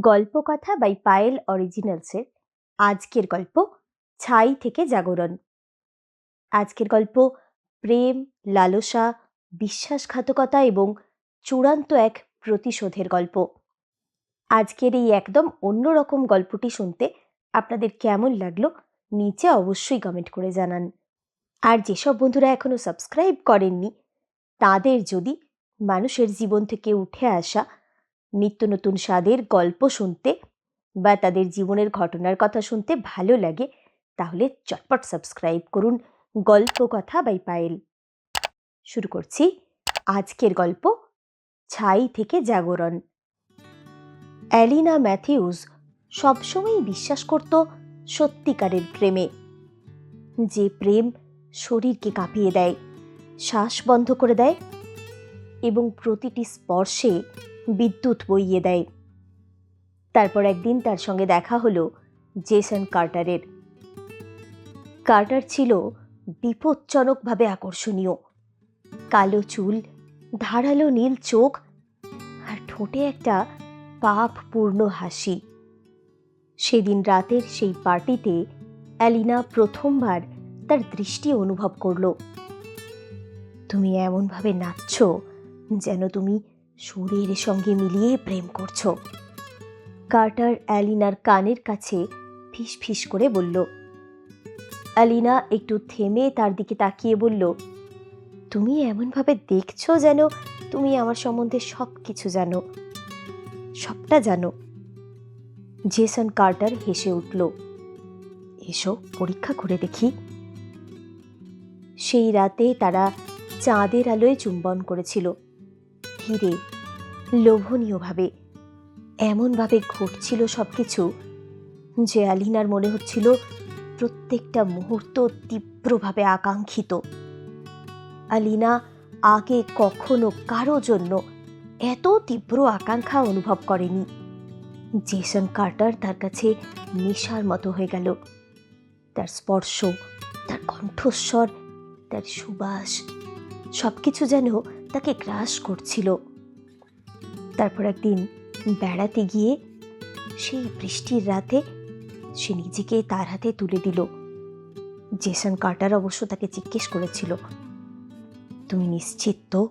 গল্পকথা by Payel অরিজিনালসের আজকের গল্প ছাই থেকে জাগরণ। আজকের গল্প প্রেম, লালসা, বিশ্বাসঘাতকতা এবং চূড়ান্ত এক প্রতিশোধের গল্প। আজকের এই একদম অন্যরকম গল্পটি শুনতে আপনাদের কেমন লাগল নিচে অবশ্যই কমেন্ট করে জানান। আর যেসব বন্ধুরা এখনও সাবস্ক্রাইব করেননি, তাদের যদি মানুষের জীবন থেকে উঠে আসা নিত্য নতুন স্বাদের গল্প শুনতে বা তাদের জীবনের ঘটনার কথা শুনতে ভালো লাগে, তাহলে চটপট সাবস্ক্রাইব করুন গল্প কথা বাই পায়েল। শুরু করছি আজকের গল্প, ছাই থেকে জাগরণ। অ্যালিনা ম্যাথিউস সবসময়ই বিশ্বাস করত সত্যিকারের প্রেমে। যে প্রেম শরীরকে কাঁপিয়ে দেয়, শ্বাস বন্ধ করে দেয় এবং প্রতিটি স্পর্শে বিদ্যুৎ বইয়ে দেয়। তারপর একদিন তার সঙ্গে দেখা হলো জেসন কার্টারের। কার্টার ছিল বিপজ্জনকভাবে আকর্ষণীয়। কালো চুল, ধারালো নীল চোখ আর ঠোঁটে একটা পাপপূর্ণ হাসি। সেদিন রাতের সেই পার্টিতে অ্যালিনা প্রথমবার তার দৃষ্টি অনুভব করল। তুমি এমনভাবে নাচছ যেন তুমি সুরের সঙ্গে মিলিয়ে প্রেম করছ। কার্টার অ্যালিনার কানের কাছে ফিস ফিস করে বলল, অ্যালিনা, একটু থেমে তার দিকে তাকিয়ে বলল, তুমি এমনভাবে দেখছ যেন তুমি আমার সম্বন্ধে সব কিছু জানো, সবটা জানো? জেসন কার্টার হেসে উঠল, এসো, পরীক্ষা করে দেখি। সেই রাতে তারা চাঁদের আলোয় চুম্বন করেছিল। ধীরে, লোভনীয়ভাবে। এমনভাবে ঘটছিল সব কিছু যে আলিনার মনে হচ্ছিল প্রত্যেকটা মুহূর্ত তীব্রভাবে আকাঙ্ক্ষিত। আলিনা আগে কখনো কারও জন্য এত তীব্র আকাঙ্ক্ষা অনুভব করেনি। জেসন কার্টার তার কাছে নেশার মতো হয়ে গেল। তার স্পর্শ, তার কণ্ঠস্বর, তার সুবাস সব কিছু যেন তাকে গ্রাস করছিল। তারপর একদিন বেড়াতে গিয়ে সেই বৃষ্টির রাতে সে নিজেকে তার হাতে তুলে দিল। জেসন কার্টার অবশ্য তাকে জিজ্ঞেস করেছিল, তুমি নিশ্চিত তো?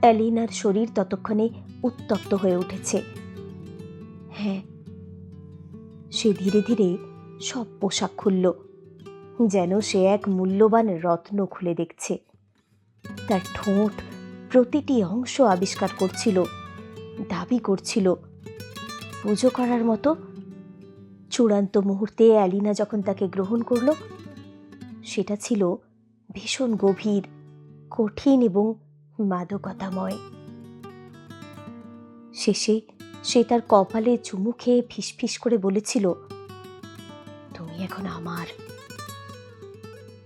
অ্যালিনার শরীর ততক্ষণে উত্তপ্ত হয়ে উঠেছে। হ্যাঁ। সে ধীরে ধীরে সব পোশাক খুলল, যেন সে এক মূল্যবান রত্ন খুলে দেখছে। তার ঠোঁট প্রতিটি অংশ আবিষ্কার করছিল, দাবি করছিল। পুজো করার মতো চূড়ান্ত মুহূর্তে অ্যালিনা যখন তাকে গ্রহণ করল, সেটা ছিল ভীষণ গভীর, কঠিন এবং মাদকতাময়। শেষে সে তার কপালে চুমু খেয়ে ফিসফিস করে বলেছিল, তুমি এখন আমার।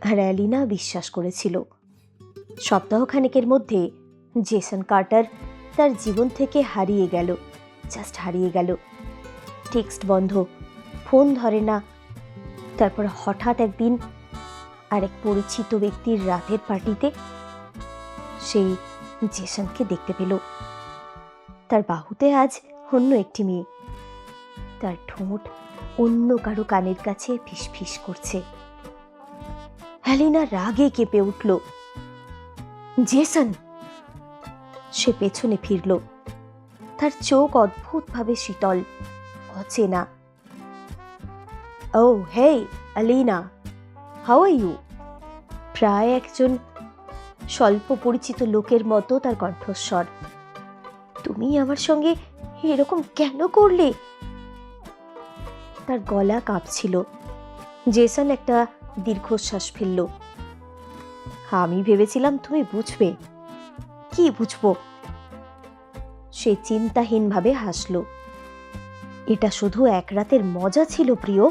আর অ্যালিনা বিশ্বাস করেছিল সপ্তাহখানেকের মধ্যে জেসন কার্টার তার জীবন থেকে হারিয়ে গেল জাস্ট হারিয়ে গেল। টেক্সট বন্ধ, ফোন ধরে না। তারপর হঠাৎ একদিন আরেক পরিচিত ব্যক্তির রাতের পার্টিতে সেই জেসনকে দেখতে পেল। তার বাহুতে আজ অন্য একটি মেয়ে। তার ঠোঁট অন্য কারও কানের কাছে ফিসফিস করছে। হ্যালিনা রাগে কেঁপে উঠল। জেসন। সে পেছনে ফিরল। তার চোখ অদ্ভুতভাবে শীতল। অচেনা। ও hey Alina, how are you? প্রায় একজন স্বল্প পরিচিত লোকের মতো তার কণ্ঠস্বর। তুমি আমার সঙ্গে এরকম কেন করলে? তার গলা কাঁপছিল। জেসন একটা দীর্ঘশ্বাস ফেলল। আমি ভেবেছিলাম তুমি বুঝবে। কি বুঝব? সে চিন্তাহীনভাবে হাসল। এটা শুধু এক রাতের মজা ছিল প্রিয়।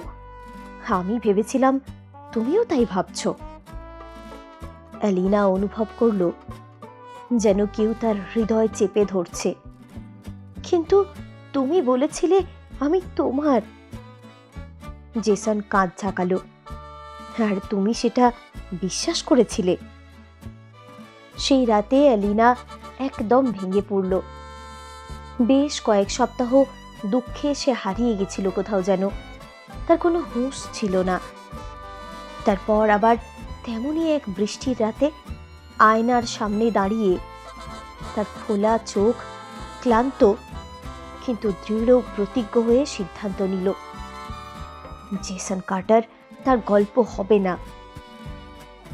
আমি ভেবেছিলাম তুমিও তাই ভাবছ। অ্যালিনা অনুভব করল যেন কেউ তার হৃদয় চেপে ধরছে। কিন্তু তুমি বলেছিলে আমি তোমার। জেসন কাঁধ ঝাঁকালো। আর তুমি সেটা বিশ্বাস করেছিলে। সেই রাতে অ্যালিনা একদম ভেঙে পড়ল। বেশ কয়েক সপ্তাহ দুঃখে সে হারিয়ে গেছিল কোথাও যেন। তার কোনো হুঁশ ছিল না। তারপর আবার তেমনই এক বৃষ্টির রাতে আয়নার সামনে দাঁড়িয়ে তার খোলা চোখ ক্লান্ত কিন্তু দৃঢ় প্রতিজ্ঞ হয়ে সিদ্ধান্ত নিল। জেসন কার্টার তার গল্প হবে না।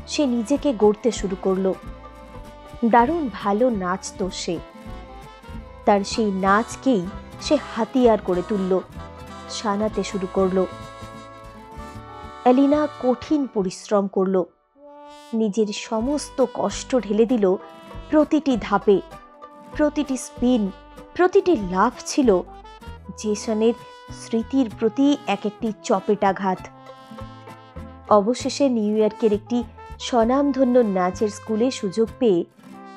সে নিজেকে গড়তে শুরু করল। দারুণ ভালো নাচতো সে। তার সেই নাচকেই সে হাতিয়ার করে তুলল সানাতে শুরু করল। অ্যালিনা কঠিন পরিশ্রম করল। নিজের সমস্ত কষ্ট ঢেলে দিল প্রতিটি ধাপে। প্রতিটি স্পিন, প্রতিটি লাভ ছিল জেসনের স্মৃতির প্রতি এক একটি চপেটাঘাত। অবশেষে নিউ ইয়র্কের একটি স্বনামধন্য নাচের স্কুলে সুযোগ পেয়ে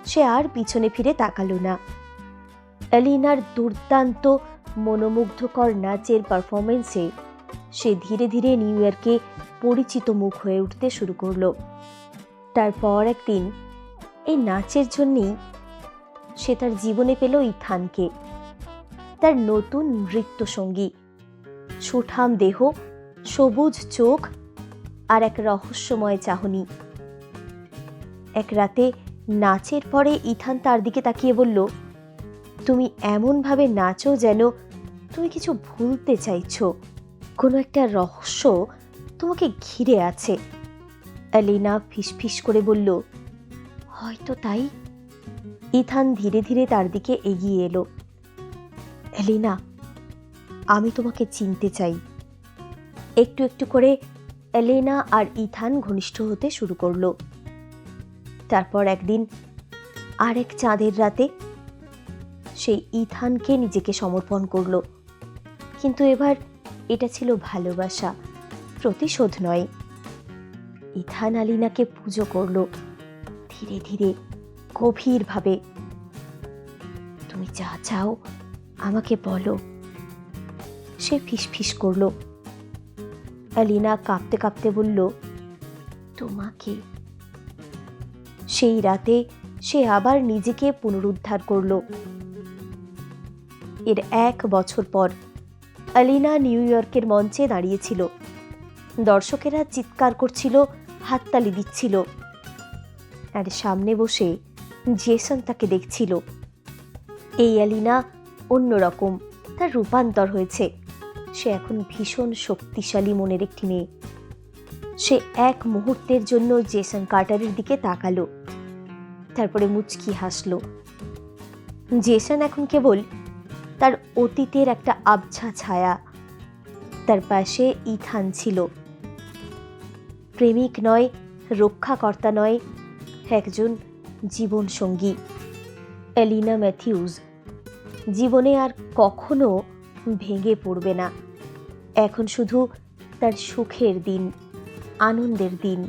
সে আর পিছনে ফিরে তাকালো না। অ্যালিনার দুর্দান্ত, মনোমুগ্ধকর নাচের পারফরমেন্সে সে ধীরে ধীরে নিউ ইয়র্কে পরিচিত মুখ হয়ে উঠতে শুরু করল। তারপর একদিন এই নাচের জন্যেই সে তার জীবনে পেল ইথানকে। তার নতুন নৃত্যসঙ্গী, সুঠাম দেহ, সবুজ চোখ আর এক রহস্যময় চাহনি। এক রাতে নাচের পরে ইথান তার দিকে তাকিয়ে বলল, তুমি এমনভাবে নাচো যেন তুমি কিছু ভুলতে চাইছো। কোনো একটা রহস্য তোমাকে ঘিরে আছে। অ্যালিনা ফিসফিস করে বলল, হয়তো তাই। ইথান ধীরে ধীরে তার দিকে এগিয়ে এলো। অ্যালিনা, আমি তোমাকে চিনতে চাই। একটু একটু করে এলেনা আর ইথান ঘনিষ্ঠ হতে শুরু করল। তারপর একদিন আরেক চাঁদের রাতে সেই ইথানকে নিজেকে সমর্পণ করল। কিন্তু এবার এটা ছিল ভালোবাসা, প্রতিশোধ নয়। ইথান আলিনাকে পুজো করল ধীরে ধীরে, গভীরভাবে। তুমি যা চাও, আমাকে বলো। সে ফিসফিস করল। অ্যালিনা কাঁপতে কাঁপতে বলল, তোমাকে সেই রাতে সে আবার নিজেকে পুনরুদ্ধার করল। এর এক বছর পর অ্যালিনা নিউ ইয়র্কের মঞ্চে দাঁড়িয়েছিল। দর্শকেরা চিৎকার করছিল, হাততালি দিচ্ছিল। আর সামনে বসে জেসন তাকে দেখছিল। এই অ্যালিনা অন্যরকম, তার রূপান্তর হয়েছে। সে এখন ভীষণ শক্তিশালী মনের একটি মেয়ে। সে এক মুহূর্তের জন্য জেসন কার্টারের দিকে তাকালো। তারপরে মুচকি হাসলো। জেসন এখন কেবল তার অতীতের একটা আবছা ছায়া। তার পাশে ইথান ছিল। প্রেমিক নয়, রক্ষাকর্তা নয়, একজন জীবনসঙ্গী। Elina Mathews. জীবনে আর কখনো ভেঙে পড়বে না। এখন শুধু তার সুখের দিন, আনন্দের দিন।